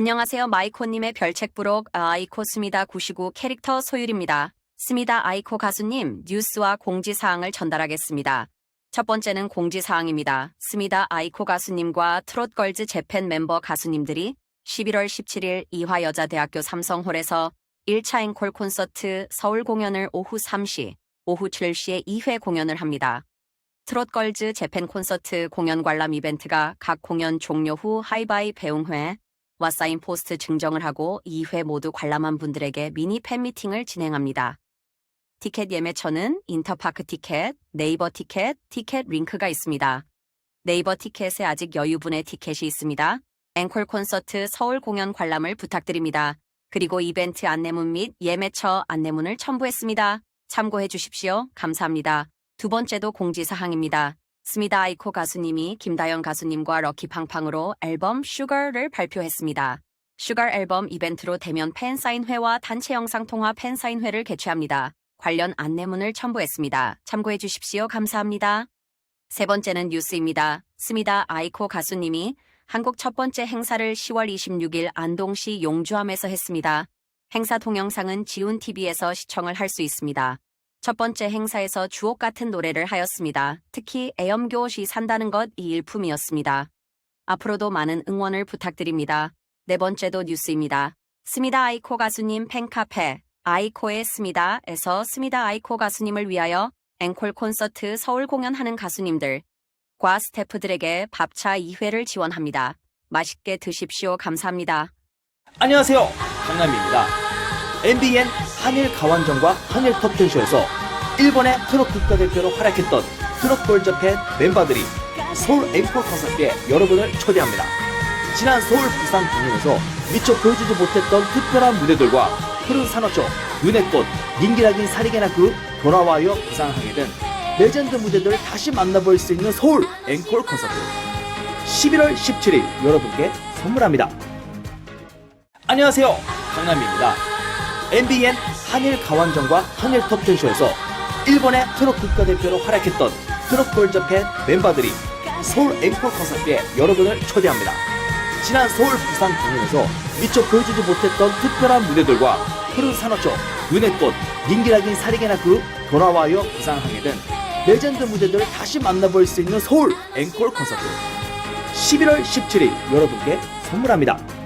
안녕하세요. 마이코님의 별책 부록 아이코 스미다 99 캐릭터 소율입니다. 스미다 아이코 가수님 뉴스와 공지사항을 전달하겠습니다. 첫 번째는 공지사항입니다. 스미다 아이코 가수님과 트롯걸즈 재팬 멤버 가수님들이 11월 17일 이화여자대학교 삼성홀에서 1차 앵콜 콘서트 서울 공연을 오후 3시, 오후 7시에 2회 공연을 합니다. 트롯걸즈 재팬 콘서트 공연 관람 이벤트가 각 공연 종료 후 하이바이 배웅회, 왓사인 포스트 증정을 하고 2회 모두 관람한 분들에게 미니 팬미팅을 진행합니다. 티켓 예매처는 인터파크 티켓, 네이버 티켓, 티켓 링크가 있습니다. 네이버 티켓에 아직 여유분의 티켓이 있습니다. 앵콜 콘서트 서울 공연 관람을 부탁드립니다. 그리고 이벤트 안내문 및 예매처 안내문을 첨부했습니다. 참고해 주십시오. 감사합니다. 두 번째도 공지사항입니다. 스미다 아이코 가수님이 김다연 가수님과 럭키 팡팡으로 앨범 슈거를 발표했습니다. 슈거 앨범 이벤트로 대면 팬사인회와 단체 영상 통화 팬사인회를 개최합니다. 관련 안내문을 첨부했습니다. 참고해 주십시오. 감사합니다. 세 번째는 뉴스입니다. 스미다 아이코 가수님이 한국 첫 번째 행사를 10월 26일 안동시 용주암에서 했습니다. 행사 동영상은 지훈TV에서 시청을 할 수 있습니다. 첫 번째 행사에서 주옥 같은 노래를 하였습니다. 특히 애엄교옷이 산다는 것 이 일품이었습니다. 앞으로도 많은 응원을 부탁드립니다. 네 번째도 뉴스입니다. 스미다 아이코 가수님 팬카페 아이코의 스미다에서 스미다 아이코 가수님을 위하여 앵콜 콘서트 서울 공연하는 가수님들과 스태프들에게 밥차 2회를 지원합니다. 맛있게 드십시오. 감사합니다. 안녕하세요. 강남입니다. MBN 한일 가완전과 한일 톱텐쇼에서 일본의 트롯 국가대표로 활약했던 트롯 골저팬 멤버들이 서울 앵콜 콘서트에 여러분을 초대합니다. 지난 서울 부산 공연에서 미처 보여주지 못했던 특별한 무대들과 푸른 산호초, 눈의 꽃, 민기라긴 사리게나 그 돌아와요 부상하게 된 레전드 무대들을 다시 만나볼 수 있는 서울 앵콜 콘서트 11월 17일 여러분께 선물합니다. 안녕하세요. 강남입니다. MBN 한일 가완전과 한일 톱텐쇼에서 일본의 트롯 국가대표로 활약했던 트롯 골저팬 멤버들이 서울 앵콜 콘서트에 여러분을 초대합니다. 지난 서울 부산 공연에서 미처 보여주지 못했던 특별한 무대들과 푸른 산호초, 눈의 꽃, 민기라긴 사리게나 그 돌아와요 부상하게 된 레전드 무대들을 다시 만나볼 수 있는 서울 앵콜 콘서트 11월 17일 여러분께 선물합니다.